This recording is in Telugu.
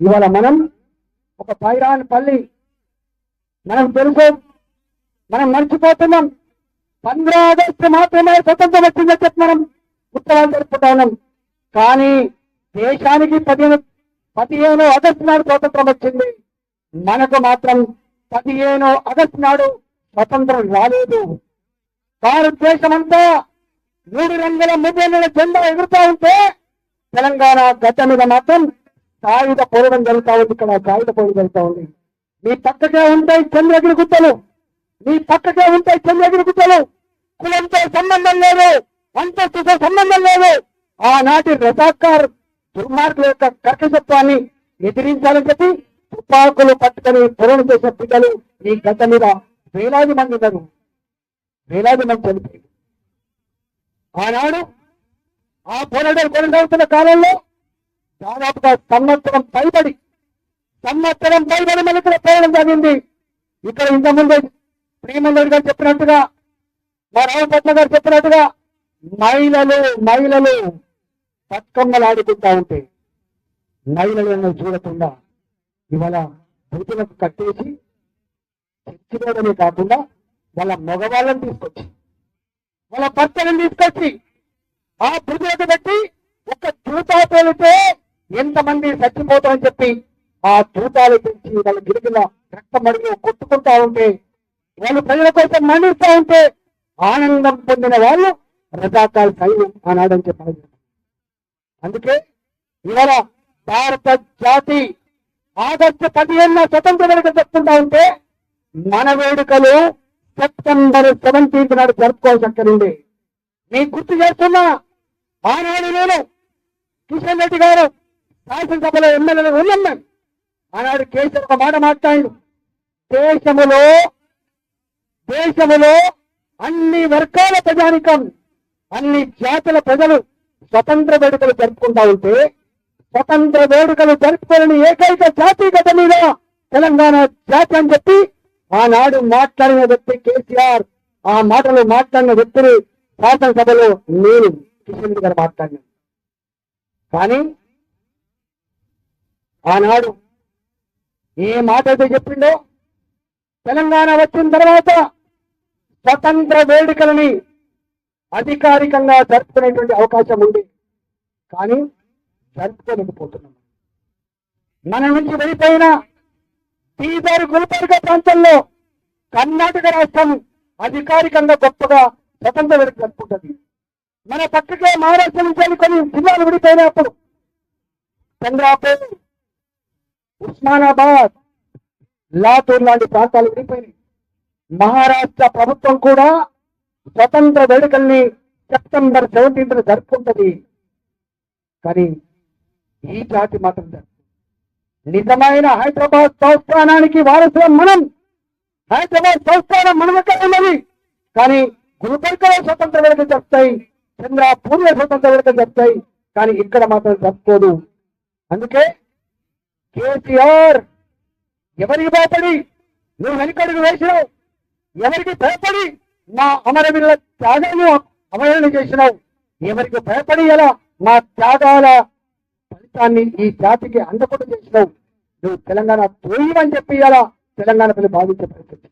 ఇవాళ మనం ఒక పైరాన్ పల్లి మనం తెలుసు మనం మర్చిపోతున్నాం. పంద్రా ఆగస్టు మాత్రమే స్వతంత్రం వచ్చిందని చెప్పి మనం ఉత్సవాలు జరుపుకుంటా ఉన్నాం. కానీ దేశానికి పదిహేను పదిహేను ఆగస్టు నాడు స్వాతంత్రం వచ్చింది. మనకు మాత్రం పదిహేను ఆగస్టు నాడు స్వతంత్రం రాలేదు. భారతదేశం అంతా మూడు రంగుల ముద్దెల జెండా ఎగురుతూ ఉంటే తెలంగాణ గడ్డ మీద మాత్రం కాగిత పొరడం జరుగుతా ఉంది ఇక్కడ కాగిత పోరాటం జరుగుతా ఉంది. మీ పక్కకే ఉంటాయి చంద్రగిరి గుట్టలు. మీ పక్కకే ఉంటాయి చంద్రగిరి గుట్టలు. కులంతో సంబంధం లేదు అంతస్తుతో సంబంధం లేదు. ఆనాటి రజాకార్ దుర్మార్గుల యొక్క కర్కశత్వాన్ని ఎదిరించాలని చెప్పి తుపాకులు పట్టుకొని పోరాటం చేసిన బిడ్డలు ఈ గడ్డ మీద వేలాది మంది ఉన్నారు. వేలాది మంది చనిపోయారు. ఆనాడు ఆ పోరాటాలు కొనసాగుతున్న కాలంలో దాదాపుగా సంవత్సరం పైబడి సంవత్సరం పైబడి ఇక్కడ ప్రేమ జరిగింది. ఇక్కడ ఇంతకుముందు ప్రియమందరి గారు చెప్పినట్టుగా మా రామపట్ల గారు చెప్పినట్టుగా మహిళలు మహిళలు బతుకమ్మలు ఆడుకుంటా ఉంటే మహిళలను చూడకుండా ఇవాళ బూతులకు కట్టేసి చచ్చిపోవడమే కాకుండా వాళ్ళ మగవాళ్ళని తీసుకొచ్చి వాళ్ళ భర్తలను తీసుకొచ్చి ఆ బుద్ధులకు పెట్టి ఒక తూతా పేలితే ఎంతమంది చచ్చిపోతారని చెప్పి ఆ తూతాలు పెంచి వాళ్ళ గిరిగిన రక్త మడుగు కొట్టుకుంటా ఉంటే వాళ్ళు ప్రజల కోసం మరణిస్తా ఉంటే ఆనందం పొందిన వాళ్ళు రజాకాల సైన్యం ఆనాడని చెప్పాలి. అందుకే ఇవాళ భారత జాతి ఆగస్టు పదిహేను స్వతంత్ర వేడుక చెప్తుంటా ఉంటే మన వేడుకలు సెప్టెంబర్ సెవెంటీన్త్ నాడు జరుపుకోవాల్సి అక్కడుంది. నేను గుర్తు చేస్తున్నా ఆనాడు నేను కిషన్ రెడ్డి గారు శాసనసభలో ఎమ్మెల్యేలు ఉన్నాం మేము ఆనాడు కేసీఆర్ ఒక మాట మాట్లాడు దేశములో దేశములో అన్ని వర్గాల ప్రజానికం అన్ని జాతుల ప్రజలు స్వతంత్ర వేడుకలు జరుపుకుంటా ఉంటే స్వతంత్ర వేడుకలు జరుపుకోలేని ఏకైక జాతి గత మీద తెలంగాణ జాతి అని చెప్పి ఆనాడు మాట్లాడిన వ్యక్తి కేసీఆర్ ఆ మాటలు మాట్లాడిన వ్యక్తిని శాసనసభలో నేను కిషన్ గారు మాట్లాడినాను. కానీ ఆనాడు ఏ మాట అయితే చెప్పిండో తెలంగాణ వచ్చిన తర్వాత స్వతంత్ర వేడుకలని అధికారికంగా జరుపుకునేటువంటి అవకాశం ఉంది. కానీ జరుపుకోలేకపోతున్నాం. మన నుంచి వెళ్ళిపోయిన బీదర్ గుల్బర్గ ప్రాంతంలో కర్ణాటక రాష్ట్రం అధికారికంగా గొప్పగా స్వతంత్ర వేడుక జరుపుకుంటుంది. మన పక్కకే మహారాష్ట్ర నుంచి కొన్ని జిల్లాలు విడిపోయినప్పుడు చంద్రాపూర్ ఉస్మానాబాద్ లాతూర్ లాంటి ప్రాంతాలు విడిపోయినాయి. మహారాష్ట్ర ప్రభుత్వం కూడా స్వతంత్ర వేడుకల్ని సెప్టెంబర్ సెవెంటీన్త్ జరుపుకుంటది. కానీ ఈ జాతి మాత్రం నిజమైన హైదరాబాద్ సంస్థానానికి వారసులం మనం. హైదరాబాద్ సంస్థానం మన ఉన్నది. కానీ గుల్బర్గలో స్వతంత్ర వేడక చెప్తాయి చంద్ర పూర్ణ స్వతంత్ర వేడుక చెప్తాయి కానీ ఇక్కడ మాత్రం జరుపుకోదు. అందుకే కేసీఆర్ ఎవరికి భయపడి? నువ్వు వెనుకడుగు వేసినావు. ఎవరికి భయపడి? మా అమరవీరుల త్యాగాన్ని అవహేళన చేసినావు. ఎవరికి భయపడి ఎలా మా త్యాగాల ఫలితాన్ని ఈ జాతికి అందకుండా చేసినావు? నువ్వు తెలంగాణ తోయమని చెప్పి ఇలా తెలంగాణ పిల్లలు భావించే పరిస్థితి?